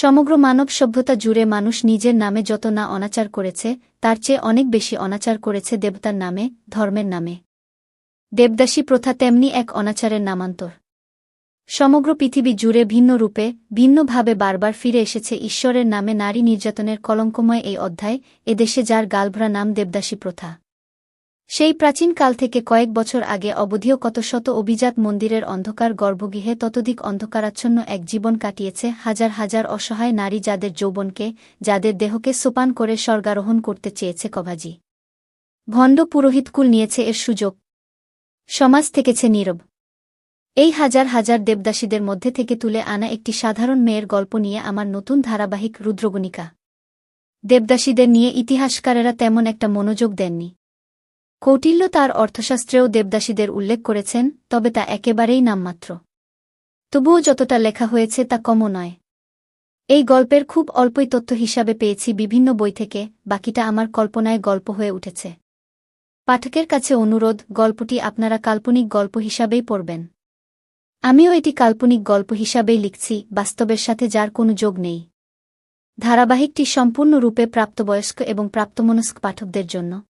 সমগ্র মানব সভ্যতা জুড়ে মানুষ নিজের নামে যত না অনাচার করেছে, তার চেয়ে অনেক বেশি অনাচার করেছে দেবতার নামে, ধর্মের নামে। দেবদাসী প্রথা তেমনি এক অনাচারের নামান্তর। সমগ্র পৃথিবী জুড়ে ভিন্ন রূপে, ভিন্নভাবে বারবার ফিরে এসেছে ঈশ্বরের নামে নারী নির্যাতনের কলঙ্কময় এই অধ্যায়, এদেশে যার গালভরা নাম দেবদাসী প্রথা। সেই প্রাচীনকাল থেকে কয়েক বছর আগে অবধিও কত শত অভিজাত মন্দিরের অন্ধকার গর্ভগৃহে ততোধিক অন্ধকারাচ্ছন্ন এক জীবন কাটিয়েছে হাজার হাজার অসহায় নারী যাদের যৌবনকে, যাদের দেহকে সোপান করে স্বর্গারোহণ করতে চেয়েছে কভাজি। ভণ্ড পুরোহিতকুল নিয়েছে এর সুযোগ। সমাজ থেকেছে নীরব। এই হাজার হাজার দেবদাসীদের মধ্যে থেকে তুলে আনা একটি সাধারণ মেয়ের গল্প নিয়ে আমার নতুন ধারাবাহিক রুদ্রগণিকা। দেবদাসীদের নিয়ে ইতিহাসকারেরা তেমন একটা মনোযোগ দেননি। কৌটিল্য তার অর্থশাস্ত্রেও দেবদাসীদের উল্লেখ করেছেন, তবে তা একেবারেই নামমাত্র। তবুও যতটা লেখা হয়েছে তা কমও নয়। এই গল্পের খুব অল্পই তথ্য হিসাবে পেয়েছি বিভিন্ন বই থেকে, বাকিটা আমার কল্পনায় গল্প হয়ে উঠেছে। পাঠকের কাছে অনুরোধ, গল্পটি আপনারা কাল্পনিক গল্প হিসাবেই পড়বেন। আমিও এটি কাল্পনিক গল্প হিসাবেই লিখছি, বাস্তবের সাথে যার কোনো যোগ নেই। ধারাবাহিকটি সম্পূর্ণরূপে প্রাপ্তবয়স্ক এবং প্রাপ্তমনস্ক পাঠকদের জন্য।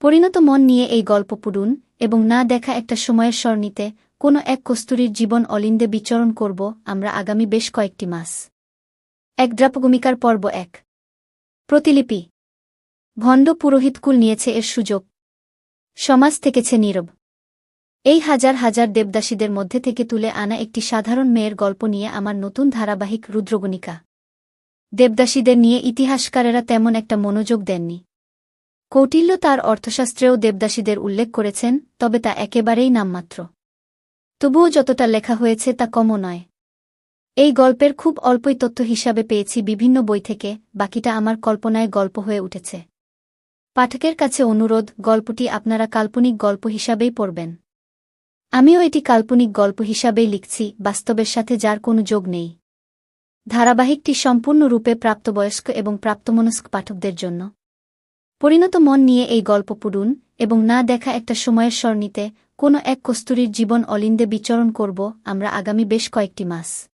পরিণত মন নিয়ে এই গল্প পড়ুন এবং না দেখা একটা সময়ের স্বর্ণিতে কোনো এক কস্তুরীর জীবন অলিন্দে বিচরণ করব আমরা আগামী বেশ কয়েকটি মাস। এক ড্রাপভূমিকার পর্ব এক। প্রতিলিপি। ভণ্ড পুরোহিতকুল নিয়েছে এর সুযোগ। সমাজ থেকেছে নীরব। এই হাজার হাজার দেবদাসীদের মধ্যে থেকে তুলে আনা একটি সাধারণ মেয়ের গল্প নিয়ে আমার নতুন ধারাবাহিক রুদ্রগণিকা। দেবদাসীদের নিয়ে ইতিহাসকারেরা তেমন একটা মনোযোগ দেননি। কৌটিল্য তার অর্থশাস্ত্রেও দেবদাসীদের উল্লেখ করেছেন, তবে তা একেবারেই নামমাত্র। তবুও যতটা লেখা হয়েছে তা কমও নয়। এই গল্পের খুব অল্পই তথ্য হিসাবে পেয়েছি বিভিন্ন বই থেকে, বাকিটা আমার কল্পনায় গল্প হয়ে উঠেছে। পাঠকের কাছে অনুরোধ, গল্পটি আপনারা কাল্পনিক গল্প হিসাবেই পড়বেন। আমিও এটি কাল্পনিক গল্প হিসাবেই লিখছি, বাস্তবের সাথে যার কোনো যোগ নেই। ধারাবাহিকটি সম্পূর্ণরূপে প্রাপ্তবয়স্ক এবং প্রাপ্তমনস্ক পাঠকদের জন্য। পরিণত মন নিয়ে এই গল্প পড়ুন এবং না দেখা একটা সময়ের স্বর্ণিতে কোনো এক কস্তুরীর জীবন অলিন্দে বিচরণ করব আমরা আগামী বেশ কয়েকটি মাস।